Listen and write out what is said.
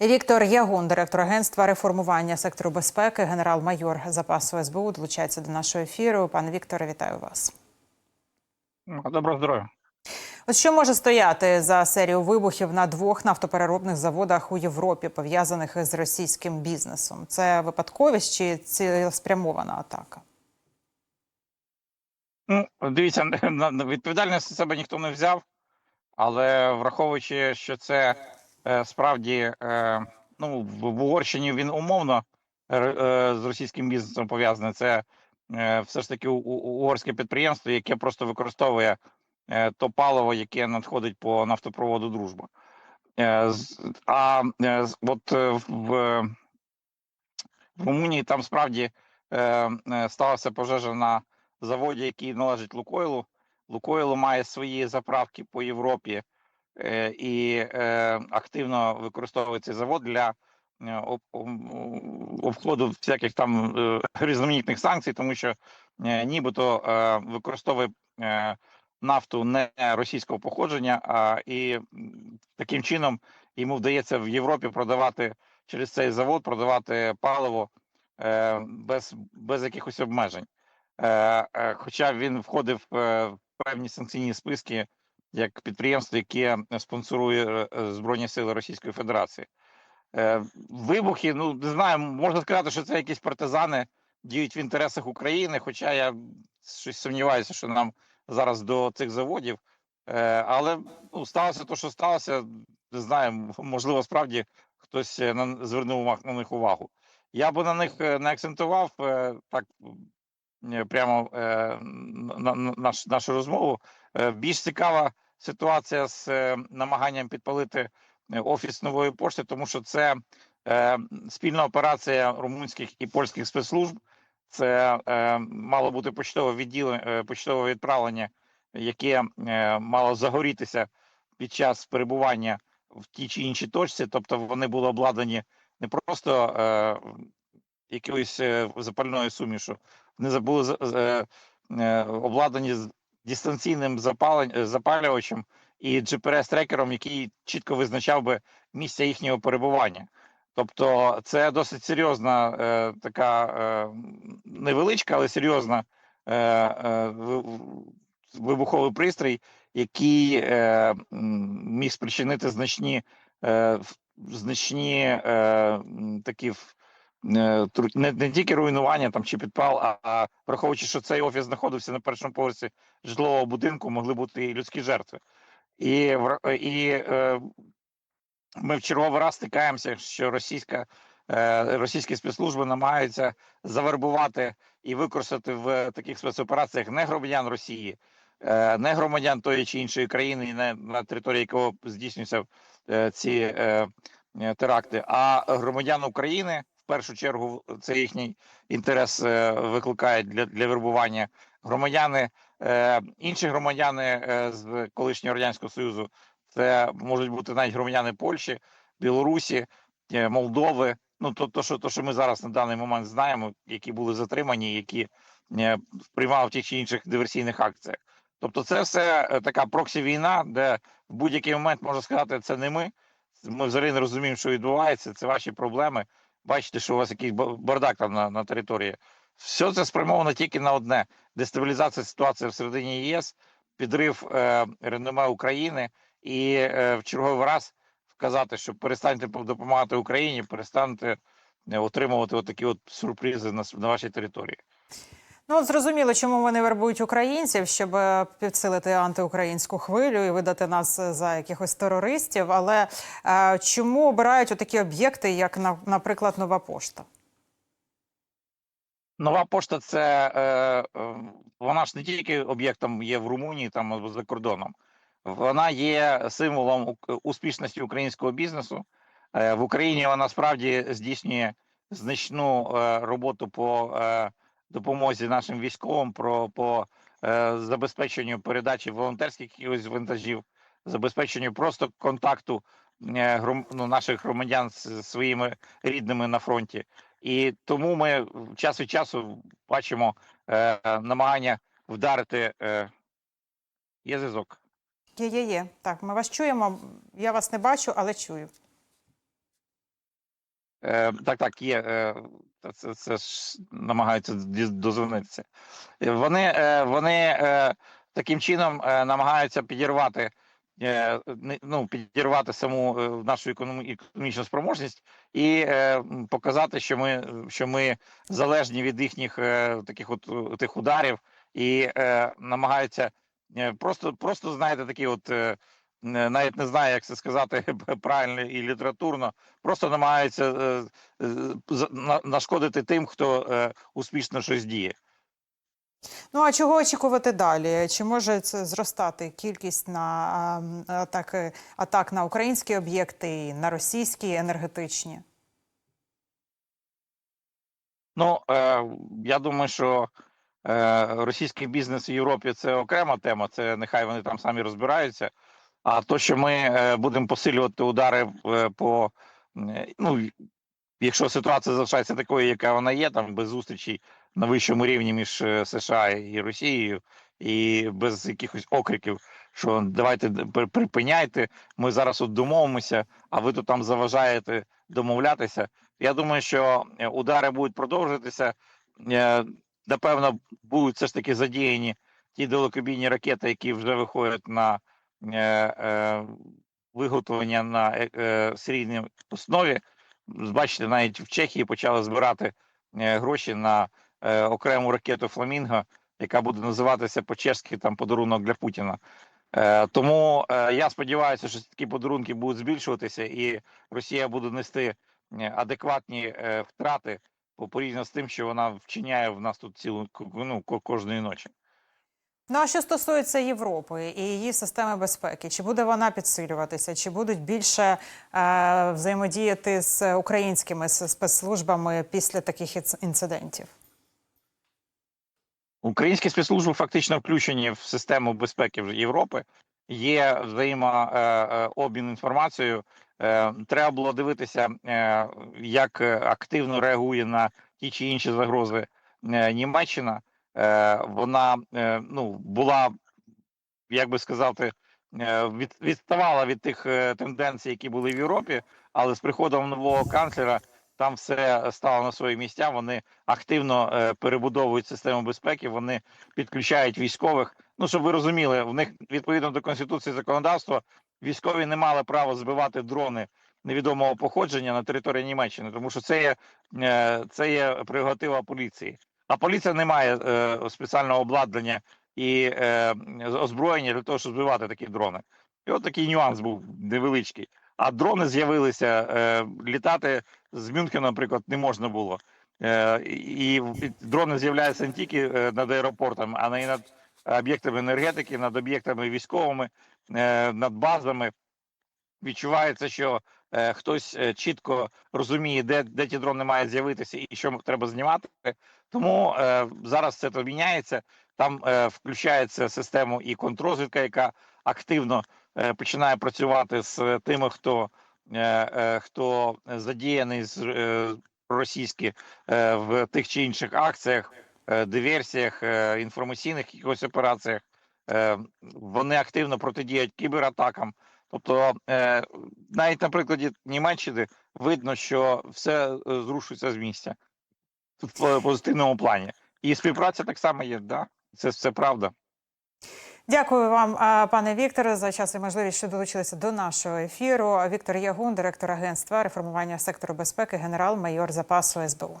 Віктор Ягун, директор агентства реформування сектору безпеки, генерал-майор запасу СБУ, долучається до нашого ефіру. Пане Вікторе, вітаю вас. Доброго здоров'я. От що може стояти за серію вибухів на двох нафтопереробних заводах у Європі, пов'язаних з російським бізнесом? Це випадковість чи цілеспрямована атака? Ну, дивіться, відповідальність себе ніхто не взяв, але враховуючи, що це справді е, ну, в, Угорщині він умовно е, е, з російським бізнесом пов'язаний. Це е, все ж таки угорське підприємство, яке просто використовує е, то паливо, яке надходить по нафтопроводу Дружба. Е, а е, от е, в, Румунії там справді е, е, сталася пожежа на заводі, який належить Лукойлу. Лукойлу має свої заправки по Європі е, і е, активно використовує цей завод для е, об- об- обходу всяких там е, різноманітних санкцій, тому що е, нібито е, використовує е, нафту не російського походження, а і таким чином йому вдається в Європі продавати через цей завод, продавати паливо е, без, без якихось обмежень. Е, е, Хоча він входив е, в певні санкційні списки як підприємство, яке спонсорує е, Збройні Сили Російської Федерації. Е, Вибухи, ну не знаю, можна сказати, що це якісь партизани діють в інтересах України, хоча я щось сумніваюся, що нам зараз до цих заводів. Е, Але ну, сталося те, що сталося. Не знаю, можливо, справді хтось е, звернув на них увагу. Я би на них е, не акцентував е, так е, прямо е, на, на наш, нашу розмову. Е, Більш цікава ситуація з е, намаганням підпалити е, офіс нової пошти, тому що це е, спільна операція румунських і польських спецслужб. Це е, мало бути почтове відділення, е, почтове відправлення, яке е, мало загорітися під час перебування в тій чи іншій точці. Тобто вони були обладнані не просто е, якоюсь е, запальною сумішу, за- були е, е, обладнані дистанційним е, запалювачем і GPS-трекером, який чітко визначав би місце їхнього перебування. Тобто, це досить серйозна е, така е, невеличка, але серйозна е, е, вибуховий пристрій, який е, міг спричинити значні, е, значні е, такі не, не тільки руйнування там чи підпал, а, а враховуючи, що цей офіс знаходився на першому поверсі житлового будинку, могли бути і людські жертви. І, і е, ми в черговий раз стикаємося, що російська, е, російські спецслужби намагаються завербувати і використати в таких спецопераціях не громадян Росії, е, не громадян тої чи іншої країни, і не на території якого здійснюються е, ці е, е, теракти, а громадян України першу чергу це їхній інтерес е, викликає для, для вербування. Громадяни, е, інші громадяни е, з колишнього радянського союзу. Це можуть бути навіть громадяни Польщі, Білорусі, Молдови. Ну то, то, що то, що ми зараз на даний момент знаємо, які були затримані, які приймали в тих чи інших диверсійних акціях. Тобто, це все така проксі війна, де в будь-який момент можна сказати, це не ми. Ми взагалі не розуміємо, що відбувається. Це ваші проблеми. Бачите, що у вас якийсь ба- бардак там на, на території. Все це спрямовано тільки на одне: дестабілізація ситуації всередині ЄС, підрив е, реноме України і е, в черговий раз вказати, що перестаньте допомагати Україні, перестаньте е, отримувати отакі от сюрпризи на, на вашій території. Ну, зрозуміло, чому вони вербують українців, щоб е, підсилити антиукраїнську хвилю і видати нас е, за якихось терористів. Але е, чому обирають такі об'єкти, як наприклад, нова пошта? Нова пошта це е, е, вона ж не тільки об'єктом є в Румунії там або за кордоном, вона є символом успішності українського бізнесу. Е, в Україні вона справді здійснює значну е, роботу по е, допомозі нашим військовим, про по е, забезпеченню передачі волонтерських якихось вантажів, забезпеченню просто контакту е, гром, ну, наших громадян з своїми рідними на фронті. І тому ми час від часу бачимо е, намагання вдарити. Е, є зв'язок. Є, є, є. Так, ми вас чуємо. Я вас не бачу, але чую. Е, так, так, є. Е, це, це ж намагаються дозвонитися. Вони, е, вони е, таким чином е, намагаються підірвати, ну, підірвати саму нашу економічну спроможність і показати, що ми, що ми залежні від їхніх таких от тих ударів, і намагаються просто, просто знаєте, такі от. Навіть не знаю, як це сказати правильно і літературно, просто намагаються е, е, нашкодити тим, хто е, успішно щось діє. Ну а чого очікувати далі? Чи може це зростати кількість на атаки атак на українські об'єкти і на російські енергетичні? Ну е, я думаю, що е, російський бізнес в Європі це окрема тема. Це нехай вони там самі розбираються. А то, що ми е, будемо посилювати удари е, по е, ну, якщо ситуація залишається такою, яка вона є, там без зустрічей на вищому рівні між США і Росією, і без якихось окриків, що давайте припиняйте, ми зараз от домовимося, а ви тут там заважаєте домовлятися. Я думаю, що удари будуть продовжуватися. Напевно, будуть все ж таки задіяні ті далекобійні ракети, які вже виходять на виготовлення на е, е, серійній основі. Бачите, навіть в Чехії почали збирати е, гроші на е, окрему ракету Фламінго, яка буде називатися по-чешськи там подарунок для Путіна. Е, тому е, я сподіваюся, що такі подарунки будуть збільшуватися, і Росія буде нести е, адекватні е, втрати порівняно з тим, що вона вчиняє в нас тут цілу ну, кожної ночі. Ну а що стосується Європи і її системи безпеки, чи буде вона підсилюватися, чи будуть більше е, взаємодіяти з українськими спецслужбами після таких інцидентів? Українські спецслужби фактично включені в систему безпеки Європи. Є взаємообмін інформацією. Е, Треба було дивитися, е, як е, активно реагує на ті чи інші загрози е, Німеччина. Е, Вона е, ну була, як би сказати, е, від, відставала від тих тенденцій, які були в Європі, але з приходом нового канцлера там все стало на свої місця. Вони активно перебудовують систему безпеки. Вони підключають військових. Ну щоб ви розуміли, в них відповідно до конституції законодавства військові не мали права збивати дрони невідомого походження на території Німеччини, тому що це є це є прерогатива поліції. А поліція не має е, спеціального обладнання і е, озброєння для того, щоб збивати такі дрони. І от такий нюанс був невеличкий. А дрони з'явилися е, літати з Мюнхена, наприклад, не можна було. Е, і, дрони з'являються не тільки е, над аеропортом, а й над об'єктами енергетики, над об'єктами військовими, е, над базами. Відчувається, що хтось е, чітко розуміє, де, де ті дрони мають з'явитися і що треба знімати. Тому е, зараз це то міняється. Там е, включається система і контррозвідка, яка активно е, починає працювати з тими, хто, е, е, хто задіяний е, російські е, в тих чи інших акціях, е, диверсіях, е, інформаційних якихось операціях. Е, вони активно протидіють кібератакам. Тобто, е, навіть на прикладі Німеччини видно, що все е, зрушується з місця в позитивному плані. І співпраця так само є, да? Це, це правда. Дякую вам, пане Вікторе, за час і можливість, що долучилися до нашого ефіру. Віктор Ягун, директор агентства реформування сектору безпеки, генерал-майор запасу СБУ.